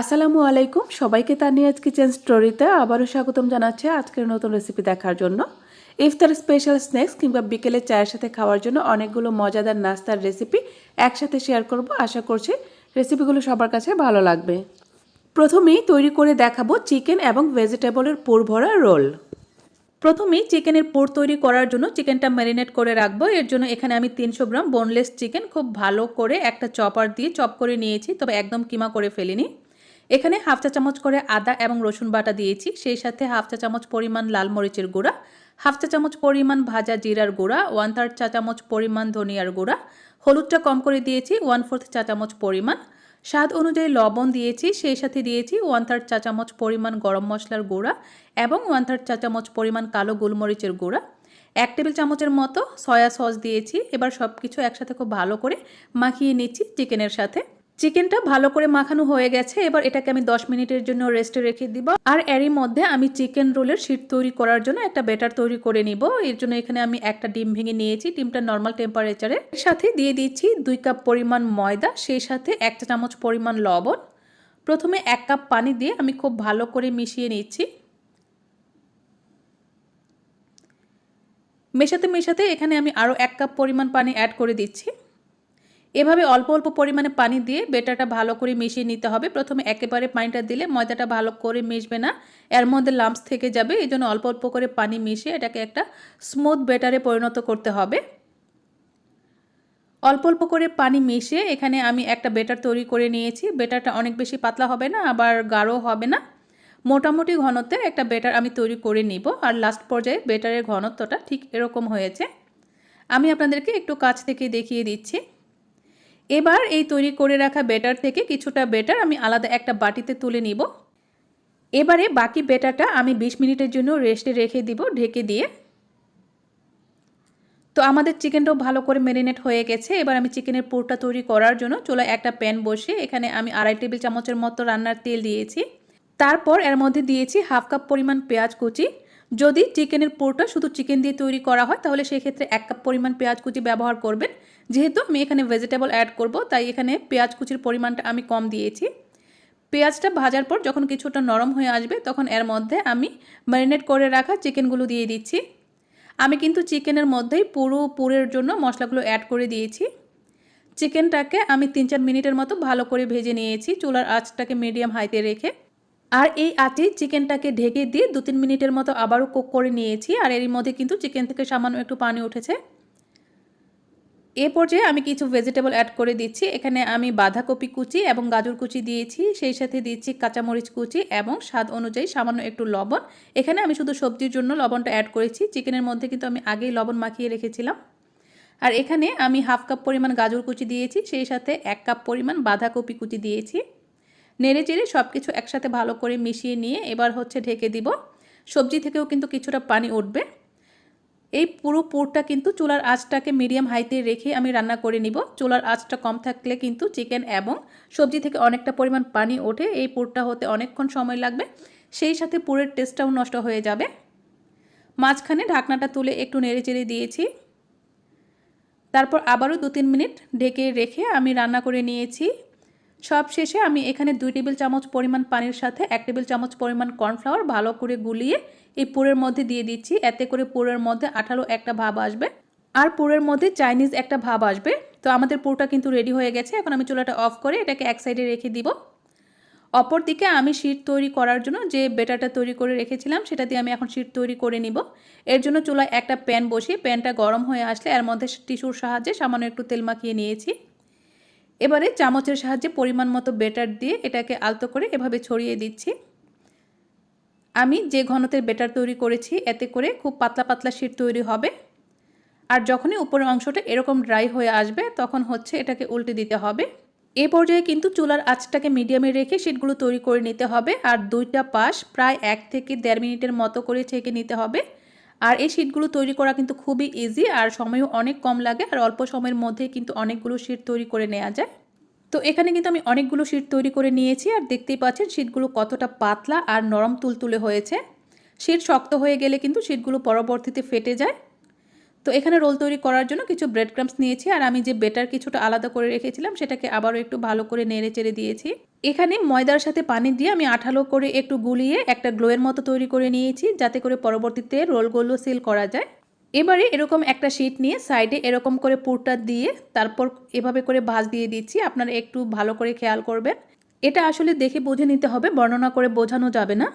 আসসালামু আলাইকুম। সবাইকে তানিয়াজ কিচেন স্টোরিতে আবারও স্বাগতম জানাচ্ছে আজকের নতুন রেসিপি দেখার জন্য। ইফতার স্পেশাল স্ন্যাক্স কিংবা বিকেলে চায়ের সাথে খাওয়ার জন্য অনেকগুলো মজাদার নাস্তার রেসিপি একসাথে শেয়ার করব। আশা করছি রেসিপিগুলো সবার কাছে ভালো লাগবে। প্রথমেই তৈরি করে দেখাবো চিকেন এবং ভেজিটেবলের পুর ভরা রোল প্রথমেই চিকেনের পুর তৈরি করার জন্য চিকেনটা ম্যারিনেট করে রাখব। এর জন্য এখানে আমি তিনশো গ্রাম বোনলেস চিকেন খুব ভালো করে একটা চপার দিয়ে চপ করে নিয়েছি, তবে একদম কিমা করে ফেলিনি। এখানে হাফ চা চামচ করে আদা এবং রসুন বাটা দিয়েছি। সেই সাথে হাফ চা চামচ পরিমাণ লাল মরিচের গুঁড়া, হাফ চা চামচ পরিমাণ ভাজা জিরার গুঁড়া, ওয়ান থার্ড চা চামচ পরিমাণ ধনিয়ার গুঁড়া। হলুদটা কম করে দিয়েছি, ওয়ান ফোর্থ চা চামচ পরিমাণ। স্বাদ অনুযায়ী লবণ দিয়েছি, সেই সাথে দিয়েছি ওয়ান থার্ড চা চামচ পরিমাণ গরম মশলার গুঁড়া এবং ওয়ান থার্ড চা চামচ পরিমাণ কালো গোলমরিচের গুঁড়া। এক টেবিল চামচের মতো সয়া সস দিয়েছি। এবার সব কিছু একসাথে খুব ভালো করে মাখিয়ে নিচ্ছি চিকেনের সাথে। চিকেনটা ভালো করে মাখানো হয়ে গেছে। এবার এটাকে আমি 10 মিনিটের জন্য রেস্টে রেখে দিব। আর এরই মধ্যে আমি চিকেন রোলের শীট তৈরি করার জন্য একটা ব্যাটার তৈরি করে নিব। এর জন্য এখানে আমি একটা ডিম ভেঙে নিয়েছি। ডিমটা নর্মাল টেম্পারেচারে এর সাথে দিয়ে দিচ্ছি দুই কাপ পরিমাণ ময়দা, সেই সাথে এক চা চামচ পরিমাণ লবণ। প্রথমে এক কাপ পানি দিয়ে আমি খুব ভালো করে মিশিয়ে নিচ্ছি। মেশাতে মেশাতে এখানে আমি আরও এক কাপ পরিমাণ পানি অ্যাড করে দিচ্ছি। এভাবে অল্প অল্প পরিমাণে পানি দিয়ে বেটাটা ভালো করে মিশিয়ে নিতে হবে। প্রথমে একেবারে পানিটা দিলে ময়দাটা ভালো করে মিশবে না। এর মধ্যে লাম্পস থেকে যাবে এই জন্য অল্প অল্প করে পানি মিশিয়ে এটাকে একটা স্মুথ বেটারে পরিণত করতে হবে। অল্প অল্প করে পানি মিশিয়ে এখানে আমি একটা বেটার তৈরি করে নিয়েছি। বেটারটা অনেক বেশি পাতলা হবে না, আবার গাঢ় হবে না। মোটামুটি ঘনত্বে একটা বেটার আমি তৈরি করে নিব। আর লাস্ট পর্যায়ে বেটারের ঘনত্বটা ঠিক এরকম হয়েছে। আমি আপনাদেরকে একটু কাছ থেকে দেখিয়ে দিচ্ছি। এবার এই তৈরি করে রাখা বেটার থেকে কিছুটা বেটার আমি আলাদা একটা বাটিতে তুলে নিব। এবারে বাকি বেটারটা আমি ২০ মিনিটের জন্য রেস্টে রেখে দিব ঢেকে দিয়ে। তো আমাদের চিকেনটাও ভালো করে ম্যারিনেট হয়ে গেছে। এবার আমি চিকেনের পুরটা তৈরি করার জন্য চুলায় একটা প্যান বসে এখানে আমি আড়াই টেবিল চামচের মতো রান্নার তেল দিয়েছি। তারপর এর মধ্যে দিয়েছি হাফ কাপ পরিমাণ পেঁয়াজ কুচি। যদি চিকেনের পুরটা শুধু চিকেন দিয়ে তৈরি করা হয়, তাহলে সেক্ষেত্রে এক কাপ পরিমাণ পেঁয়াজ কুচি ব্যবহার করবেন। যেহেতু আমি এখানে ভেজিটেবল অ্যাড করব, তাই এখানে পেঁয়াজ কুচির পরিমাণটা আমি কম দিয়েছি। পেঁয়াজটা ভাজার পর যখন কিছুটা নরম হয়ে আসবে, তখন এর মধ্যে আমি ম্যারিনেট করে রাখা চিকেনগুলো দিয়ে দিচ্ছি। আমি কিন্তু চিকেনের মধ্যেই পুরো পুরের জন্য মশলাগুলো অ্যাড করে দিয়েছি। চিকেনটাকে আমি তিন চার মিনিটের মতো ভালো করে ভেজে নিয়েছি, চুলার আঁচটাকে মিডিয়াম হাইতে রেখে। আর এই আঁচে চিকেনটাকে ঢেকে দিয়ে দু তিন মিনিটের মতো আবারও কুক করে নিয়েছি, আর এর মধ্যে কিন্তু চিকেন থেকে সামান্য একটু পানি উঠেছে। এ পর্যায়ে আমি কিছু ভেজিটেবল অ্যাড করে দিচ্ছি। এখানে আমি বাঁধাকপি কুচি এবং গাজর কুচি দিয়েছি। সেই সাথে দিচ্ছি কাঁচামরিচ কুচি এবং স্বাদ অনুযায়ী সামান্য একটু লবণ। এখানে আমি শুধু সবজির জন্য লবণটা অ্যাড করেছি। চিকেনের মধ্যে কিন্তু আমি আগেই লবণ মাখিয়ে রেখেছিলাম। আর এখানে আমি হাফ কাপ পরিমাণ গাজর কুচি দিয়েছি। সেই সাথে এক কাপ পরিমাণ বাঁধাকপি কুচি দিয়েছি। নেড়ে চেড়ে সব কিছু একসাথে ভালো করে মিশিয়ে নিয়ে এবার হচ্ছে ঢেকে দিব। সবজি থেকেও কিন্তু কিছুটা পানি উঠবে। এই পুরো পুরটা কিন্তু চুলার আঁচটাকে মিডিয়াম হাইতে রেখে আমি রান্না করে নিব। চুলার আঁচটা কম থাকলে কিন্তু চিকেন এবং সবজি থেকে অনেকটা পরিমাণ পানি ওঠে। এই পুরটা হতে অনেকক্ষণ সময় লাগবে। সেই সাথে পুরের টেস্টটাও নষ্ট হয়ে যাবে। মাঝখানে ঢাকনাটা তুলে একটু নেড়ে চেড়ে দিয়েছি। তারপর আবারও দু তিন মিনিট ঢেকে রেখে আমি রান্না করে নিয়েছি। সব শেষে আমি এখানে দুই টেবিল চামচ পরিমাণ পানির সাথে এক টেবিল চামচ পরিমাণ কর্নফ্লাওয়ার ভালো করে গুলিয়ে এই পুরের মধ্যে দিয়ে দিচ্ছি। এতে করে পুরের মধ্যে আঠালো একটা ভাব আসবে। আর পুরের মধ্যে চাইনিজ একটা ভাব আসবে। তো আমাদের পুরটা কিন্তু রেডি হয়ে গেছে। এখন আমি চুলাটা অফ করে এটাকে এক সাইডে রেখে দিব। অপর দিকে আমি শীট তৈরি করার জন্য যে বেটারটা তৈরি করে রেখেছিলাম, সেটা দিয়ে আমি এখন শীট তৈরি করে নিব। এর জন্য চুলায় একটা প্যান বসিয়ে প্যানটা গরম হয়ে আসলে এর মধ্যে টিস্যুর সাহায্যে সামান্য একটু তেল মাখিয়ে নিয়েছি। এবারে চামচের সাহায্যে পরিমাণ মতো বেটার দিয়ে এটাকে আলতো করে এভাবে ছড়িয়ে দিচ্ছি। আমি যে ঘনতের বেটার তৈরি করেছি, এতে করে খুব পাতলা পাতলা শীট তৈরি হবে। আর যখনই উপরের অংশটা এরকম ড্রাই হয়ে আসবে, তখন হচ্ছে এটাকে উল্টে দিতে হবে। এ পর্যায়ে কিন্তু চুলার আঁচটাকে মিডিয়ামে রেখে শীটগুলো তৈরি করে নিতে হবে। আর দুইটা পাশ প্রায় এক থেকে দেড় মিনিটের মতো করে ছেঁকে নিতে হবে। আর এই শীটগুলো তৈরি করা কিন্তু খুবই ইজি আর সময়ও অনেক কম লাগে, আর অল্প সময়ের মধ্যে কিন্তু অনেকগুলো শীট তৈরি করে নেওয়া যায়। তো এখানে কিন্তু আমি অনেকগুলো শীট তৈরি করে নিয়েছি, আর দেখতেই পাচ্ছেন শীটগুলো কতটা পাতলা আর নরম তুলতুলে হয়েছে। শীট শক্ত হয়ে গেলে কিন্তু শীটগুলো পরবর্তীতে ফেটে যায়। তো এখানে রোল তৈরি করার জন্য কিছু ব্রেড ক্রামস নিয়েছি, আর আমি যে বেটার কিছুটা আলাদা করে রেখেছিলাম, সেটাকে আবারও একটু ভালো করে নেড়ে চেড়ে দিয়েছি। এখানে ময়দার সাথে পানি দিয়ে আমি আঠালো করে একটু গুলিয়ে একটা গ্লোয়ের মতো তৈরি করে নিয়েছি, যাতে করে পরবর্তীতে রোলগুলো সিল করা যায়। এবারে এরকম একটা শিট নিয়ে সাইডে এরকম করে পুরটা দিয়ে তারপর এভাবে করে ভাঁজ দিয়ে দিচ্ছি। আপনারা একটু ভালো করে খেয়াল করবেন। এটা আসলে দেখে বুঝে নিতে হবে, বর্ণনা করে বোঝানো যাবে না।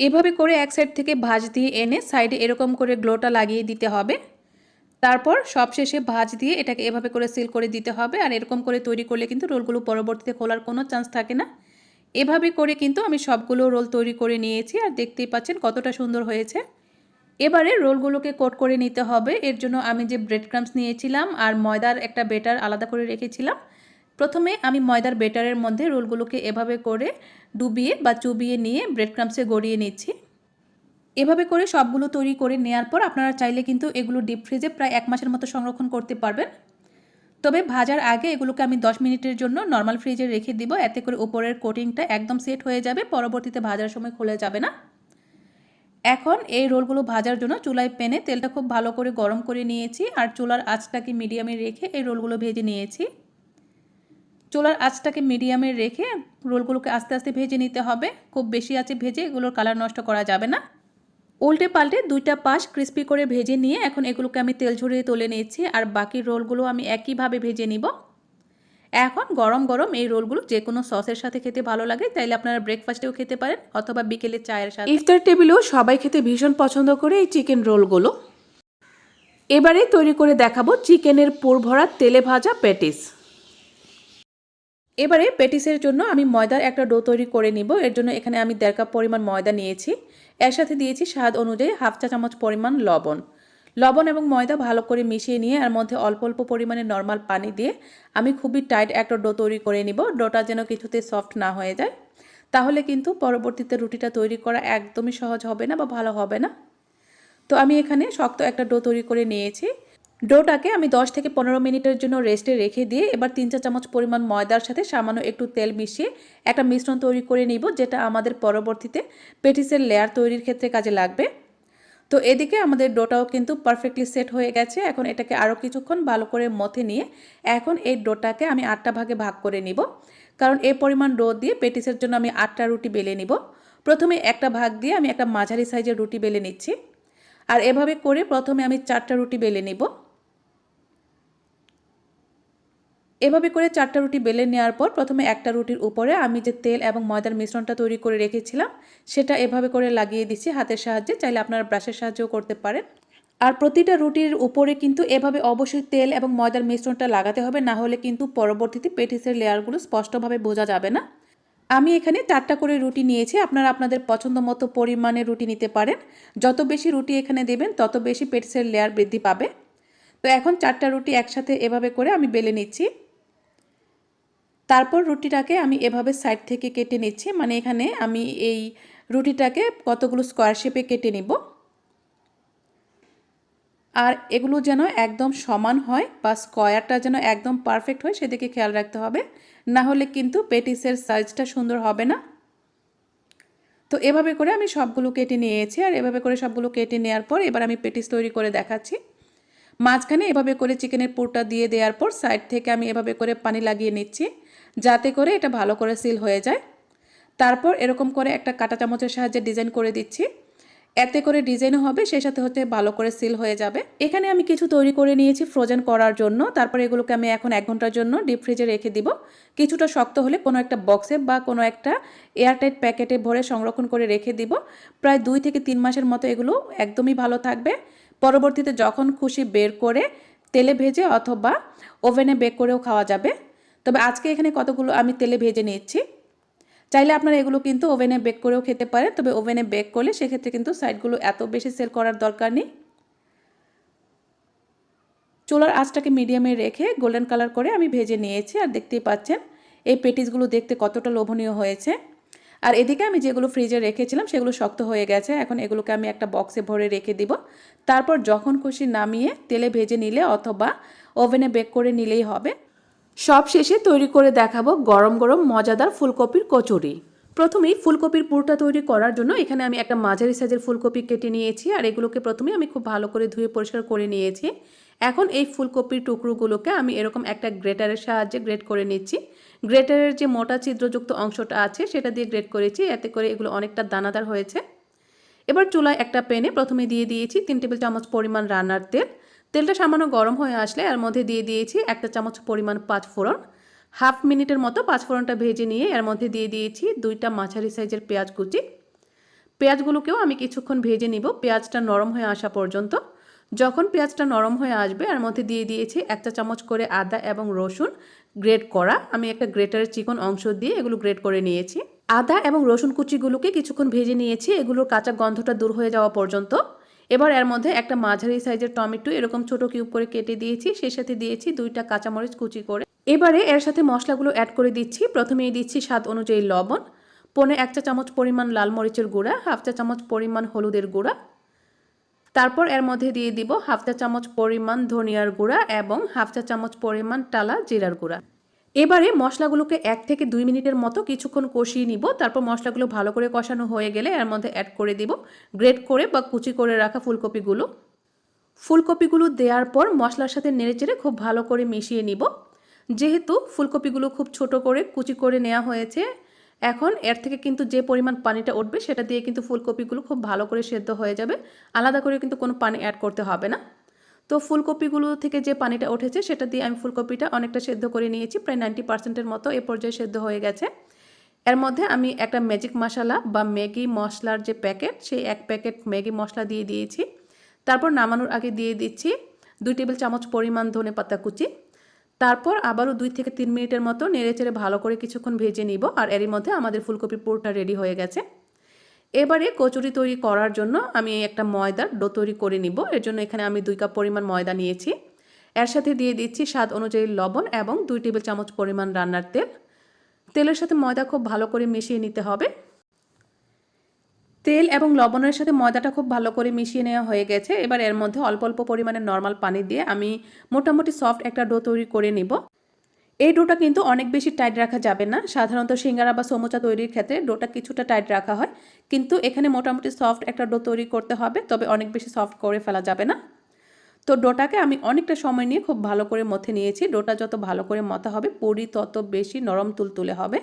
এভাবে করে এক সাইড থেকে ভাঁজ দিয়ে এনে সাইডে এরকম করে গ্লোটা লাগিয়ে দিতে হবে। তারপর সবশেষে ভাঁজ দিয়ে এটাকে এভাবে করে সিল করে দিতে হবে আর এরকম করে তৈরি করলে কিন্তু রোলগুলো পরবর্তীতে খোলার কোনো চান্স থাকে না। এভাবে করে কিন্তু আমি সবগুলো রোল তৈরি করে নিয়েছি আর দেখতেই পাচ্ছেন কতটা সুন্দর হয়েছে। এবারে রোলগুলোকে কোট করে নিতে হবে। এর জন্য আমি যে ব্রেড ক্রামস নিয়েছিলাম আর ময়দার একটা বেটার আলাদা করে রেখেছিলাম। প্রথমে আমি ময়দার বেটারের মধ্যে রোলগুলোকে এভাবে করে ডুবিয়ে বা চুবিয়ে নিয়ে ব্রেড ক্রামসে গড়িয়ে নিচ্ছি। এভাবে করে সবগুলো তৈরি করে নেওয়ার পর আপনারা চাইলে কিন্তু এগুলো ডিপ ফ্রিজে প্রায় এক মাসের মতো সংরক্ষণ করতে পারবেন। তবে ভাজার আগে এগুলোকে আমি 10 মিনিটের জন্য নর্মাল ফ্রিজে রেখে দিব। এতে করে উপরের কোটিংটা একদম সেট হয়ে যাবে, পরবর্তীতে ভাজার সময় খুলে যাবে না। এখন এই রোলগুলো ভাজার জন্য চুলায় পেনে তেলটা খুব ভালো করে গরম করে নিয়েছি আর চুলার আঁচটাকে মিডিয়ামে রেখে এই রোলগুলো ভেজে নিয়েছি। চুলার আঁচটাকে মিডিয়ামে রেখে রোলগুলোকে আস্তে আস্তে ভেজে নিতে হবে। খুব বেশি আছে ভেজে এগুলোর কালার নষ্ট করা যাবে না। উল্টে পাল্টে দুইটা পাশ ক্রিস্পি করে ভেজে নিয়ে এখন এগুলোকে আমি তেল ঝরিয়ে তুলে নিচ্ছি আর বাকি রোলগুলো আমি একইভাবে ভেজে নিব। এখন গরম গরম এই রোলগুলো যে কোনো সসের সাথে খেতে ভালো লাগে, তাইলে আপনারা ব্রেকফাস্টেও খেতে পারেন অথবা বিকেলে চায়ের সাথে। ইফতার টেবিলেও সবাই খেতে ভীষণ পছন্দ করে এই চিকেন রোলগুলো এবারে তৈরি করে দেখাবো চিকেনের পুর ভরা তেলে ভাজা প্যাটিস এবারে প্যাটিসের জন্য আমি ময়দার একটা ডো তৈরি করে নিব। এর জন্য এখানে আমি দেড় কাপ পরিমাণ ময়দা নিয়েছি। এর সাথে দিয়েছি স্বাদ অনুযায়ী হাফ চা চামচ পরিমাণ লবণ। লবণ এবং ময়দা ভালো করে মিশিয়ে নিয়ে এর মধ্যে অল্প অল্প পরিমাণে নর্মাল পানি দিয়ে আমি খুবই টাইট একটা ডো তৈরি করে নিব। ডোটা যেন কিছুতে সফট না হয়ে যায়। তাহলে কিন্তু পরবর্তীতে রুটিটা তৈরি করা একদমই সহজ হবে না বা ভালো হবে না। তো আমি এখানে শক্ত একটা ডো তৈরি করে নিয়েছি। ডোটাকে আমি 10 থেকে পনেরো মিনিটের জন্য রেস্টে রেখে দিয়ে এবার তিন চা চামচ পরিমাণ ময়দার সাথে সামান্য একটু তেল মিশিয়ে একটা মিশ্রণ তৈরি করে নিব, যেটা আমাদের পরবর্তীতে পেটিসের লেয়ার তৈরির ক্ষেত্রে কাজে লাগবে। তো এদিকে আমাদের ডোটাও কিন্তু পারফেক্টলি সেট হয়ে গেছে। এখন এটাকে আরও কিছুক্ষণ ভালো করে মথে নিয়ে এখন এই ডোটাকে আমি আটটা ভাগে ভাগ করে নিব। কারণ এই পরিমাণ ডো দিয়ে পেটিসের জন্য আমি আটটা রুটি বেলে নিব। প্রথমে একটা ভাগ দিয়ে আমি একটা মাঝারি সাইজের রুটি বেলে নিচ্ছি। আর এভাবে করে প্রথমে আমি চারটা রুটি বেলে নিব। এভাবে করে চারটা রুটি বেলে নেওয়ার পর প্রথমে একটা রুটির উপরে আমি যে তেল এবং ময়দার মিশ্রণটা তৈরি করে রেখেছিলাম, সেটা এভাবে করে লাগিয়ে দিচ্ছি হাতের সাহায্যে, চাইলে আপনারা ব্রাশের সাহায্যেও করতে পারেন। আর প্রতিটা রুটির উপরে কিন্তু এভাবে অবশ্যই তেল এবং ময়দার মিশ্রণটা লাগাতে হবে, না হলে কিন্তু পরবর্তীতে পেটিসের লেয়ারগুলো স্পষ্টভাবে বোঝা যাবে না। আমি এখানে চারটা করে রুটি নিয়েছি, আপনারা আপনাদের পছন্দ মতো পরিমাণে রুটি নিতে পারেন। যত বেশি রুটি এখানে দেবেন, তত বেশি পেটিসের লেয়ার বৃদ্ধি পাবে। তো এখন চারটা রুটি একসাথে এভাবে করে আমি বেলে নিচ্ছি। তারপর রুটিটাকে আমি এভাবে সাইড থেকে কেটে নিচ্ছি। মানে এখানে আমি এই রুটিটাকে কতগুলো স্কোয়ার শেপে কেটে নিব। আর এগুলো যেন একদম সমান হয় বা স্কোয়ারটা যেন একদম পারফেক্ট হয়, সেদিকে খেয়াল রাখতে হবে। না হলে কিন্তু পেটিসের সাইজটা সুন্দর হবে না। তো এভাবে করে আমি সবগুলো কেটে নিয়েছি আর এভাবে করে সবগুলো কেটে নেওয়ার পর এবার আমি পেটিস তৈরি করে দেখাচ্ছি। মাঝখানে এভাবে করে চিকেনের পুরটা দিয়ে দেওয়ার পর সাইড থেকে আমি এভাবে করে পানি লাগিয়ে নিচ্ছি। যাতে করে এটা ভালো করে সিল হয়ে যায়। তারপর এরকম করে একটা কাটা চামচের সাহায্যে ডিজাইন করে দিচ্ছি। এতে করে ডিজাইনও হবে, সেই সাথে হচ্ছে ভালো করে সিল হয়ে যাবে। এখানে আমি কিছু তৈরি করে নিয়েছি ফ্রোজেন করার জন্য। তারপর এগুলোকে আমি এখন এক ঘণ্টার জন্য ডিপ ফ্রিজে রেখে দিব। কিছুটা শক্ত হলে কোনো একটা বক্সে বা কোনো একটা এয়ারটাইট প্যাকেটে ভরে সংরক্ষণ করে রেখে দিব। প্রায় দুই থেকে তিন মাসের মতো এগুলো একদমই ভালো থাকবে। পরবর্তীতে যখন খুশি বের করে তেলে ভেজে অথবা ওভেনে বেক করেও খাওয়া যাবে। তবে আজকে এখানে কতগুলো আমি তেলে ভেজে নিচ্ছি চাইলে আপনারা এগুলো কিন্তু ওভেনে বেক করেও খেতে পারেন, তবে ওভেনে বেক করলে সেক্ষেত্রে কিন্তু সাইডগুলো এত বেশি সেল করার দরকার নেই। চুলার আঁচটাকে মিডিয়ামে রেখে গোল্ডেন কালার করে আমি ভেজে নিয়েছি, আর দেখতেই পাচ্ছেন এই পেটিসগুলো দেখতে কতটা লোভনীয় হয়েছে। আর এদিকে আমি যেগুলো ফ্রিজে রেখেছিলাম সেগুলো শক্ত হয়ে গেছে, এখন এগুলোকে আমি একটা বক্সে ভরে রেখে দিব। তারপর যখন খুশি নামিয়ে তেলে ভেজে নিলে অথবা ওভেনে বেক করে নিলেই হবে। সব শেষে তৈরি করে দেখাবো গরম গরম মজাদার ফুলকপির কচুরি। প্রথমেই ফুলকপির পুরটা তৈরি করার জন্য এখানে আমি একটা মাঝারি সাইজের ফুলকপি কেটে নিয়েছি আর এগুলোকে প্রথমে আমি খুব ভালো করে ধুয়ে পরিষ্কার করে নিয়েছি। এখন এই ফুলকপির টুকরোগুলোকে আমি এরকম একটা গ্রেটারের সাহায্যে গ্রেট করে নিচ্ছি। গ্রেটারের যে মোটা ছিদ্রযুক্ত অংশটা আছে সেটা দিয়ে গ্রেট করেছি, এতে করে এগুলো অনেকটা দানাদার হয়েছে। এবার চুলায় একটা প্যানে প্রথমে দিয়ে দিয়েছি তিন টেবিল চামচ পরিমাণ রান্নার তেল। তেলটা সামান্য গরম হয়ে আসলে এর মধ্যে দিয়ে দিয়েছি একটা চামচ পরিমাণ পাঁচ ফোড়ন। হাফ মিনিটের মতো পাঁচ ফোড়নটা ভেজে নিয়ে এর মধ্যে দিয়ে দিয়েছি দুইটা মাঝারি সাইজের পেঁয়াজ কুচি। পেঁয়াজগুলোকেও আমি কিছুক্ষণ ভেজে নিব, পেঁয়াজটা নরম হয়ে আসা পর্যন্ত। যখন পেঁয়াজটা নরম হয়ে আসবে, এর মধ্যে দিয়ে দিয়েছি একটা চামচ করে আদা এবং রসুন গ্রেট করা। আমি একটা গ্রেটারের চিকন অংশ দিয়ে এগুলো গ্রেট করে নিয়েছি। আদা এবং রসুন কুচিগুলোকে কিছুক্ষণ ভেজে নিয়েছি, এগুলোর কাঁচা গন্ধটা দূর হয়ে যাওয়া পর্যন্ত। এবার এর মধ্যে একটা মাঝারি সাইজের টমেটো, এরকম ছোট কিউব করে কেটে দিয়েছি, সেই সাথে দিয়েছি দুইটা কাঁচামরিচ কুচি করে। এবারে এর সাথে মশলাগুলো অ্যাড করে দিচ্ছি। প্রথমেই দিচ্ছি স্বাদ অনুযায়ী লবণ, পনে এক চা চামচ পরিমাণ লাল মরিচের গুঁড়া, হাফ চা চামচ পরিমাণ হলুদের গুঁড়া। তারপর এর মধ্যে দিয়ে দিব হাফ চা চামচ পরিমাণ ধনিয়ার গুঁড়া এবং হাফ চা চামচ পরিমাণ টালা জিরার গুঁড়া। এবারে মশলাগুলোকে এক থেকে দুই মিনিটের মতো কিছুক্ষণ কষিয়ে নিব। তারপর মশলাগুলো ভালো করে কষানো হয়ে গেলে এর মধ্যে অ্যাড করে দিব গ্রেট করে বা কুচি করে রাখা ফুলকপিগুলো। ফুলকপিগুলো দেওয়ার পর মশলার সাথে নেড়েচেড়ে খুব ভালো করে মিশিয়ে নিব। যেহেতু ফুলকপিগুলো খুব ছোট করে কুচি করে নেওয়া হয়েছে, এখন এর থেকে কিন্তু যে পরিমাণ পানিটা উঠবে সেটা দিয়ে কিন্তু ফুলকপিগুলো খুব ভালো করে সেদ্ধ হয়ে যাবে। আলাদা করে কিন্তু কোনো পানি অ্যাড করতে হবে না। তো ফুলকপিগুলো থেকে যে পানিটা উঠেছে, সেটা দিয়ে আমি ফুলকপিটা অনেকটা সেদ্ধ করে নিয়েছি, প্রায় নাইনটি পার্সেন্টের মতো এ পর্যায়ে সেদ্ধ হয়ে গেছে। এর মধ্যে আমি একটা ম্যাজিক মশলা বা ম্যাগি মশলার যে প্যাকেট, সেই এক প্যাকেট ম্যাগি মশলা দিয়ে দিয়েছি। তারপর নামানোর আগে দিয়ে দিচ্ছি দুই টেবিল চামচ পরিমাণ ধনে পাতা কুচি। তারপর আবারও দুই থেকে তিন মিনিটের মতো নেড়ে চেড়ে ভালো করে কিছুক্ষণ ভেজে নিব, আর এরই মধ্যে আমাদের ফুলকপি পুরটা রেডি হয়ে গেছে। এবারে কচুরি তৈরি করার জন্য আমি একটা ময়দার ডো তৈরি করে নিব। এর জন্য এখানে আমি দুই কাপ পরিমাণ ময়দা নিয়েছি। এর সাথে দিয়ে দিচ্ছি স্বাদ অনুযায়ী লবণ এবং দুই টেবিল চামচ পরিমাণ রান্নার তেল। তেলের সাথে ময়দা খুব ভালো করে মিশিয়ে নিতে হবে। তেল এবং লবণের সাথে ময়দাটা খুব ভালো করে মিশিয়ে নেওয়া হয়ে গেছে। এবার এর মধ্যে অল্প অল্প পরিমাণে নর্মাল পানি দিয়ে আমি মোটামুটি সফট একটা ডো তৈরি করে নিব। এই ডোটা কিন্তু অনেক বেশি টাইট রাখা যাবে না। সাধারণত সিঙ্গারা বা সমোচা তৈরির ক্ষেত্রে ডোটা কিছুটা টাইট রাখা হয়। কিন্তু এখানে মোটামুটি সফট একটা ডো তৈরি করতে হবে, তবে অনেক বেশি সফট করে ফেলা যাবে না। তো ডোটাকে আমি অনেকটা সময় নিয়ে খুব ভালো করে মথে নিয়েছি। ডোটা যত ভালো করে মথা হবে, পুরি তত বেশি নরম তুলতুলে হবে।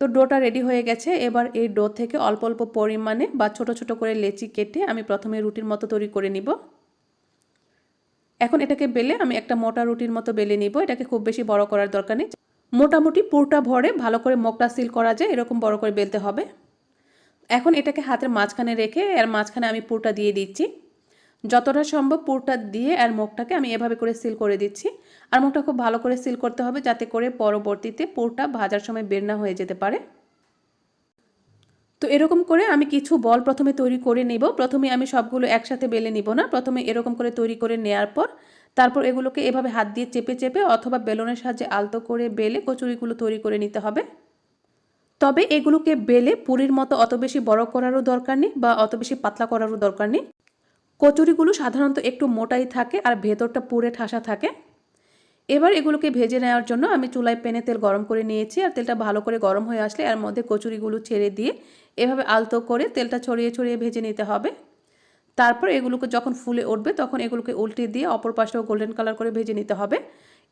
তো ডোটা রেডি হয়ে গেছে। এবার এই ডো থেকে অল্প অল্প পরিমাণে বা ছোট ছোট করে লেচি কেটে আমি প্রথমে রুটির মতো তৈরি করে নিব। এখন এটাকে বেলে আমি একটা মোটা রুটির মতো বেলে নিব। এটাকে খুব বেশি বড় করার দরকার নেই। মোটামুটি পুরটা ভরে ভালো করে মগটা সিল করা যায়, এরকম বড় করে বেলতে হবে। এখন এটাকে হাতের মাঝখানে রেখে এর মাঝখানে আমি পুরটা দিয়ে দিচ্ছি। যতটা সম্ভব পুরটা দিয়ে আর মুখটাকে আমি এভাবে করে সিল করে দিচ্ছি। আর মুখটা খুব ভালো করে সিল করতে হবে যাতে করে পরবর্তীতে পুরটা ভাজার সময় বের না হয়ে যেতে পারে। তো এরকম করে আমি কিছু বল প্রথমে তৈরি করে নেব। প্রথমে আমি সবগুলো একসাথে বেলে নিব না। প্রথমে এরকম করে তৈরি করে নেয়ার পর তারপর এগুলোকে এভাবে হাত দিয়ে চেপে চেপে অথবা বেলনের সাহায্যে আলতো করে বেলে কচুরিগুলো তৈরি করে নিতে হবে। তবে এগুলোকে বেলে পুরীর মতো অত বেশি বড় করারও দরকার নেই বা অত বেশি পাতলা করারও দরকার নেই। কচুরিগুলো সাধারণত একটু মোটাই থাকে আর ভেতরটা পুরে ঠাসা থাকে। এবার এগুলোকে ভেজে নেওয়ার জন্য আমি চুলায় পেনে তেল গরম করে নিয়েছি আর তেলটা ভালো করে গরম হয়ে আসলে এর মধ্যে কচুরিগুলো ছেড়ে দিয়ে এভাবে আলতো করে তেলটা ছড়িয়ে ছড়িয়ে ভেজে নিতে হবে। তারপর এগুলোকে যখন ফুলে উঠবে তখন এগুলোকে উল্টে দিয়ে অপর পাশেও গোল্ডেন কালার করে ভেজে নিতে হবে।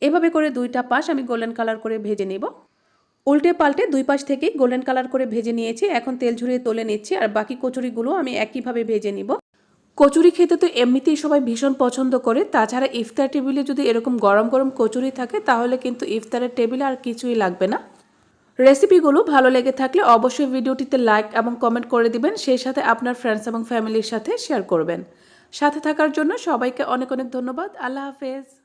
এভাবে করে দুইটা পাশ আমি গোল্ডেন কালার করে ভেজে নিব। উল্টে পাল্টে দুই পাশ থেকেই গোল্ডেন কালার করে ভেজে নিয়েছি। এখন তেল ঝরিয়ে তুলে নিচ্ছি আর বাকি কচুরিগুলো আমি একইভাবে ভেজে নিব। কচুরি খেতে তো এমনিতেই সবাই ভীষণ পছন্দ করে। তাছাড়া ইফতার টেবিলে যদি এরকম গরম গরম কচুরি থাকে, তাহলে কিন্তু ইফতারের টেবিলে আর কিছুই লাগবে না। রেসিপিগুলো ভালো লেগে থাকলে অবশ্যই ভিডিওটিতে লাইক এবং কমেন্ট করে দিবেন, সেই সাথে আপনার ফ্রেন্ডস এবং ফ্যামিলির সাথে শেয়ার করবেন। সাথে থাকার জন্য সবাইকে অনেক অনেক ধন্যবাদ। আল্লাহ হাফেজ।